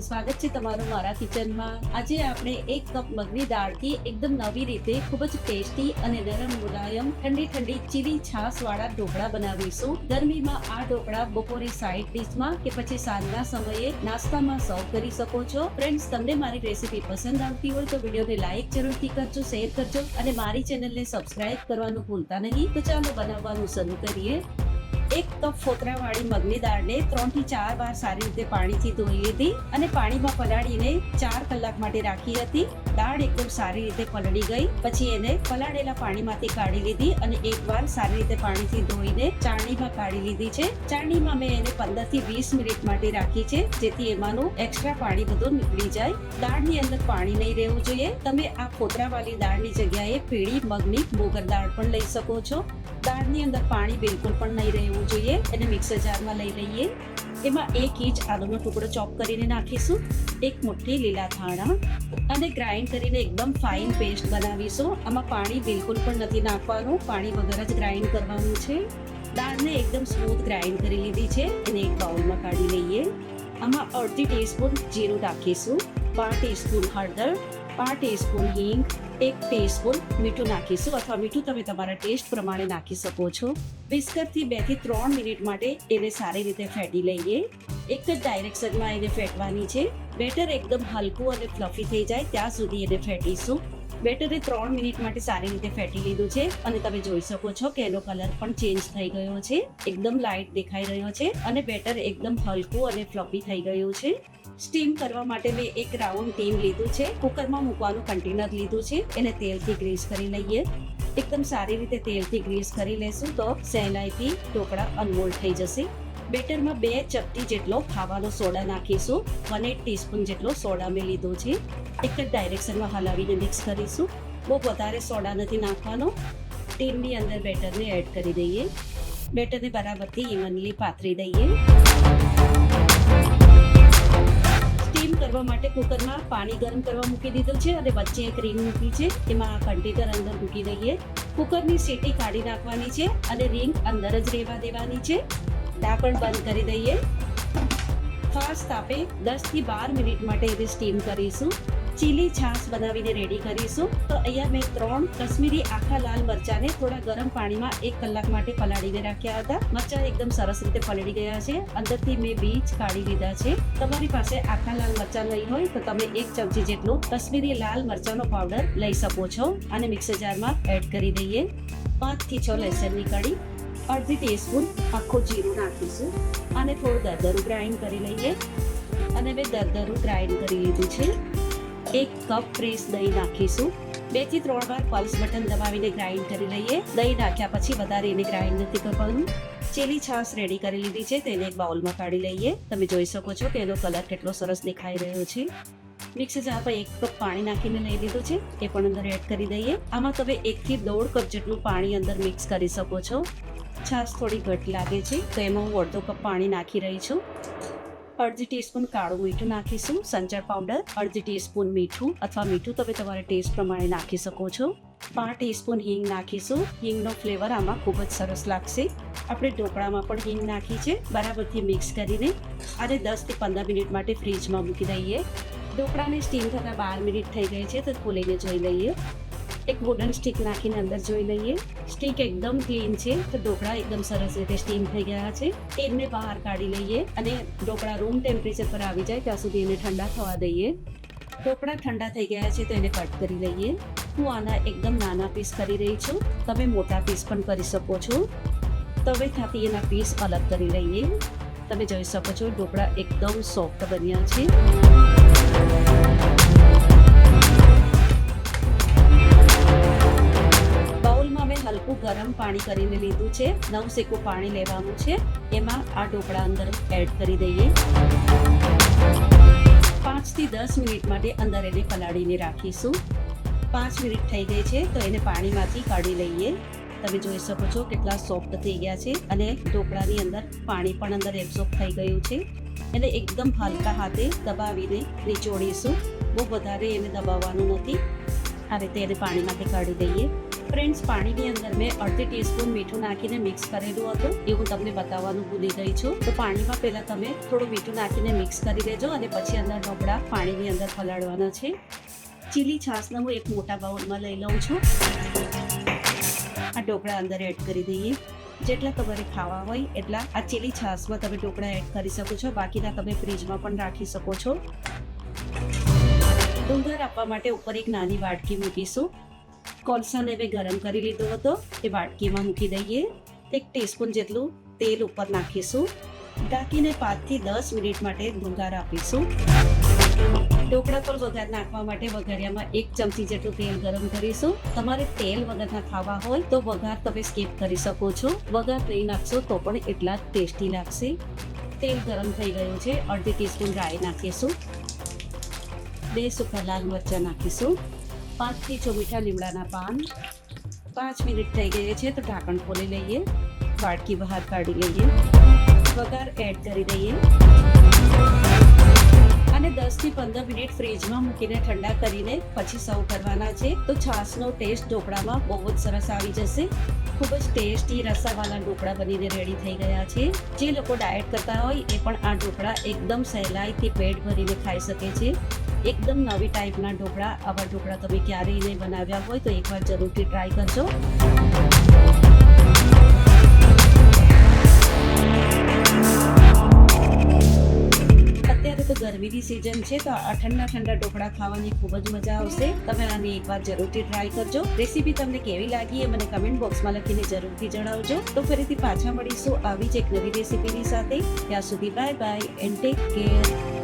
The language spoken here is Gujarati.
ફ્રેન્ડ સ્વાગત છે તમારું મારા કિચનમાં. આજે આપણે એક કપ મગની દાળથી એકદમ નવી રીતે ખૂબ જ ટેસ્ટી અને નરમ મુલાયમ, ઠંડી ઠંડી ચીલી છાસ વાળા ઢોકળા બનાવીશું. ગરમીમાં આ ઢોકળા બપોરે સાઈડ ડિશમાં કે પછી સાંજના સમયે નાસ્તામાં સર્વ કરી શકો છો. ફ્રેન્ડ્સ તમને મારી રેસીપી પસંદ આવતી હોય તો વિડીયોને લાઈક જરૂરથી કરજો શેર કરજો અને મારી ચેનલને સબસ્ક્રાઇબ કરવાનું ભૂલતા નહીં. તો ચાલો બનાવવાનું શરૂ કરીએ. એક કપ ફોતરાવાળી મગની દાળને ત્રણથી ચાર વાર સારી રીતે પાણીથી ધોઈ લીધી અને પાણીમાં પલાળીને ચાર કલાક માટે રાખી હતી. દાળ એકદમ સારી રીતે પલળી ગઈ. પછી એને પલાળેલા પાણીમાંથી કાઢી લીધી અને એકવાર સારી રીતે પાણીથી ધોઈને ચાળણીમાં કાઢી લીધી છે. ચાળણીમાં મેં એને પંદરથી વીસ મિનિટ માટે રાખી છે, જેથી એમાંનું એક્સ્ટ્રા પાણી બધું નીકળી જાય. દાળની અંદર પાણી નહીં રહેવું જોઈએ. તમે આ ખોતરાવાળી દાળની જગ્યાએ પીળી, મગની, મોગર દાળ પણ લઈ શકો છો. દાળની અંદર પાણી બિલકુલ પણ નહીં રહેવું જોઈએ. એને મિક્સર જારમાં લઈ લઈએ. એમાં એક ઇંચ આલુનો ટુકડો ચોપ કરીને નાખીશું, એક મુઠ્ઠી લીલા ધાણા અને ગ્રાઇન્ડ કરીને એકદમ ફાઇન પેસ્ટ બનાવીશું. આમાં પાણી બિલકુલ પણ નથી નાખવાનું, પાણી વગર જ ગ્રાઇન્ડ કરવાનું છે. દાળને એકદમ સ્મૂથ ગ્રાઇન્ડ કરી લીધી છે એને એક બાઉલમાં કાઢી લઈએ. આમાં અડધી ટીસ્પૂન જીરું નાખીશું, પાંચ ટીસ્પૂન હળદર, પાંચ ટીસ્પૂન હિંગ એક ટીસ્પૂન મીઠું નાખીશું અથવા મીઠું તમે તમારા ટેસ્ટ પ્રમાણે નાખી શકો છો. બિસ્કટથી બેથી ત્રણ મિનિટ માટે એને સારી રીતે ફેટી લઈએ. એક જ ડાયરેક્શનમાં એને ફેટવાની છે. બેટર એકદમ હલકું અને ફ્લફી થઈ જાય ત્યાં સુધી એને ફેટીશું. બેટરે ત્રણ મિનિટ માટે સારી રીતે ફેટી લીધું છે અને તમે જોઈ શકો છો કે એનો કલર પણ ચેન્જ થઈ ગયો છે. એકદમ લાઇટ દેખાઈ રહ્યો છે અને બેટર એકદમ હલકું અને ફ્લફી થઈ ગયું છે. સ્ટીમ કરવા માટે મેં એક રાઉન્ડ ટીમ લીધું છે. કુકરમાં મૂકવાનું કન્ટેનર લીધું છે. એને તેલથી ગ્રીસ કરી લઈએ. એકદમ સારી રીતે તેલથી ગ્રીસ કરી લેશું તો સહેલાઈથી ઢોકળા અનમોલ્ડ થઈ જશે. બેટરમાં બે ચપટી જેટલો ખાવાનો સોડા નાખીશું. વન એટ ટીસ્પૂન જેટલો સોડા મેં લીધો છે. એક જ ડાયરેક્શનમાં હલાવીને મિક્સ કરીશું. બહુ વધારે સોડા નથી નાખવાનો. ટીમની અંદર બેટરને એડ કરી દઈએ. બેટરને બરાબરથી ઇવનલી પાથરી દઈએ. કરવા માટે કુકરમાં પાણી ગરમ કરવા મૂકી દીધું છે અને વચ્ચે એક રીંગ મૂકી છે. એમાં આ કન્ટેનર અંદર મૂકી દઈએ. કુકરની સીટી કાઢી નાખવાની છે અને રીંગ અંદર જ રહેવા દેવાની છે. ઢાંકણ બંધ કરી દઈએ. ફાસ્ટ તાપે દસથી બાર મિનિટ માટે એને સ્ટીમ કરીશું. ચીલી છાશ બનાવીને રેડી કરીશું. તો અહીંયા મેં ત્રણ કશ્મીરી આખા લાલ મરચાને થોડા ગરમ પાણીમાં એક કલાક માટે પલાળીને રાખ્યા હતા. મરચાં એકદમ સરસ રીતે પલળી ગયા છે. અંદરથી મેં બીજ કાઢી લીધા છે. તમારી પાસે આખા લાલ મરચાં નહીં હોય તો તમે એક ચમચી જેટલું કશ્મીરી લાલ મરચાંનો પાવડર લઈ શકો છો અને મિક્સર જારમાં એડ કરી દઈએ. પાંચથી છ લસણની કળી અડધી ટીસ્પૂન આખું જીરું નાખીશું અને થોડું દરદરું ગ્રાઇન્ડ કરી લઈએ. અને મેં દરદરું ગ્રાઇન્ડ કરી લીધું છે. એક કપ ફ્રેશ દહીં નાખીશું. બેથી ત્રણ વાર પલ્સ બટન દબાવીને ગ્રાઇન્ડ કરી લઈએ. દહીં નાખ્યા પછી વધારે એને ગ્રાઇન્ડ નથી કરવાનું. ચીલી છાશ રેડી કરી લીધી છે, તેને એક બાઉલમાં કાઢી લઈએ. તમે જોઈ શકો છો કે એનો કલર કેટલો સરસ દેખાઈ રહ્યો છે. મિક્સર પર એક કપ પાણી નાખીને લઈ લીધું છે, એ પણ અંદર એડ કરી દઈએ. આમાં તમે એકથી દોઢ કપ જેટલું પાણી અંદર મિક્સ કરી શકો છો. છાશ થોડી ઘટ લાગે છે, તો એમાં હું અડધો કપ પાણી નાખી રહી છું. અડધી ટીસ્પૂન કાળું મીઠું નાખીશું, સંચર પાવડર અડધી ટીસ્પૂન મીઠું અથવા મીઠું તમે તમારા ટેસ્ટ પ્રમાણે નાખી શકો છો. પાંચ ટીસ્પૂન હિંગ નાખીશું. હિંગનો ફ્લેવર આમાં ખૂબ જ સરસ લાગશે. આપણે ઢોકળામાં પણ હિંગ નાખી છે. બરાબરથી મિક્સ કરીને અને દસથી પંદર મિનિટ માટે ફ્રીજમાં મૂકી દઈએ. ઢોકળાને સ્ટીમ થતાં બાર મિનિટ થઈ ગઈ છે, તો ખોલીને જોઈ લઈએ. એક વુડન સ્ટીક નાખીને અંદર જોઈ લઈએ. સ્ટીક એકદમ ક્લીન છે. તો ઢોકળા એકદમ સરસ રીતે સ્ટીમ થઈ ગયા છે. એમને બહાર કાઢી લઈએ અને ઢોકળા રૂમ ટેમ્પરેચર પર આવી જાય ત્યાં સુધી એને ઠંડા થવા દઈએ. ઢોકળા ઠંડા થઈ ગયા છે તો એને કટ કરી લઈએ. હું આના એકદમ નાના પીસ કરી રહી છું. તમે મોટા પીસ પણ કરી શકો છો. તવેથાથી એના પીસ અલગ કરી લઈએ. તમે જોઈ શકો છો ઢોકળા એકદમ સોફ્ટ બન્યા છે. હલકું ગરમ પાણી કરીને લીધું છે. નવ સેકું પાણી લેવાનું છે. એમાં આ ઢોકળા અંદર એડ કરી દઈએ. પાંચથી દસ મિનિટ માટે અંદર એને પલાળીને રાખીશું. પાંચ મિનિટ થઈ ગઈ છે તો એને પાણીમાંથી કાઢી લઈએ. તમે જોઈ શકો છો કેટલા સોફ્ટ થઈ ગયા છે અને ઢોકળાની અંદર પાણી પણ અંદર એબ્ઝોર્બ થઈ ગયું છે. એને એકદમ હલકા હાથે દબાવીને નીચોડીશું બહુ વધારે એને દબાવવાનું નથી. આ રીતે એને પાણીમાંથી કાઢી દઈએ. ફ્રેન્ડ્સ પાણીની અંદર મેં અડધી ટીસ્પૂન મીઠું નાખીને મિક્સ કરેલું હતું. એ હું તમને બતાવવાનું ભૂલી ગઈ છું. તો પાણીમાં પહેલા તમે થોડું મીઠું નાખીને મિક્સ કરી દેજો અને પછી અંદર ઢોકળા પાણીની અંદર પલાળવાના છે. ચીલી છાશને હું એક મોટા બાઉલમાં લઈ લઉં છું. આ ઢોકળા અંદર એડ કરી દઈએ. જેટલા તમારે ખાવા હોય એટલા આ ચીલી છાશમાં તમે ઢોકળા એડ કરી શકો છો. બાકીના તમે ફ્રીજમાં પણ રાખી શકો છો. ડુંગર આપવા માટે ઉપર એક નાની વાટકી મૂકીશું. કોલસાને મેં ગરમ કરી લીધો હતો. એ વાટકીમાં મૂકી દઈએ. એક ટીસ્પૂન જેટલું તેલ ઉપર નાખીશું. ઢાંકીને પાંચથી દસ મિનિટ માટે વઘાર આપીશું. ઢોકળા પર વઘાર નાખવા માટે વઘારિયામાં એક ચમચી જેટલું તેલ ગરમ કરીશું. તમારે તેલ વગરના ખાવા હોય તો વઘાર તમે સ્કીપ કરી શકો છો. વઘાર નહીં નાખશો તો પણ એટલા ટેસ્ટી લાગશે. તેલ ગરમ થઈ ગયું છે. અડધી ટીસ્પૂન રાઈ નાખીશું. બે સૂકા લાલ મરચાં નાખીશું. પાંચથી છ મીઠા લીમડાના પાન. પાંચ મિનિટ થઈ ગઈ છે તો ઢાંકણ ખોલી લઈએ. વાડકી બહાર કાઢી લઈએ. વઘાર એડ કરી દઈએ. અને દસથી પંદર મિનિટ ફ્રીજમાં મૂકીને ઠંડા કરીને પછી સર્વ કરવાના છે તો છાશનો ટેસ્ટ ઢોકળામાં બહુ જ સરસ આવી જશે. ખૂબ જ ટેસ્ટી રસાવાળા ઢોકળા બનીને રેડી થઈ ગયા છે. જે લોકો ડાયટ કરતા હોય એ પણ આ ઢોકળા એકદમ સહેલાઈથી પેટ ભરીને ખાઈ શકે છે. એકદમ નવી ટાઈપના ઢોકળા. આવા ઢોકળા તમે ક્યારેય નહીં બનાવ્યા હોય તો એકવાર જરૂરથી ટ્રાય કરજો. અત્યારે તો ગરમીની સિઝન છે તો આ ઠંડા ઠંડા ઢોકળા ખાવાની ખૂબ જ મજા આવશે. તમે આની એકવાર જરૂરથી ટ્રાય કરજો. રેસીપી તમને કેવી લાગી એ મને કમેન્ટ બોક્સમાં લખીને જરૂરથી જણાવજો. તો ફરીથી પાછા મળીશું આવી જ એક નવી રેસીપીની સાથે. ત્યાં સુધી bye bye and take care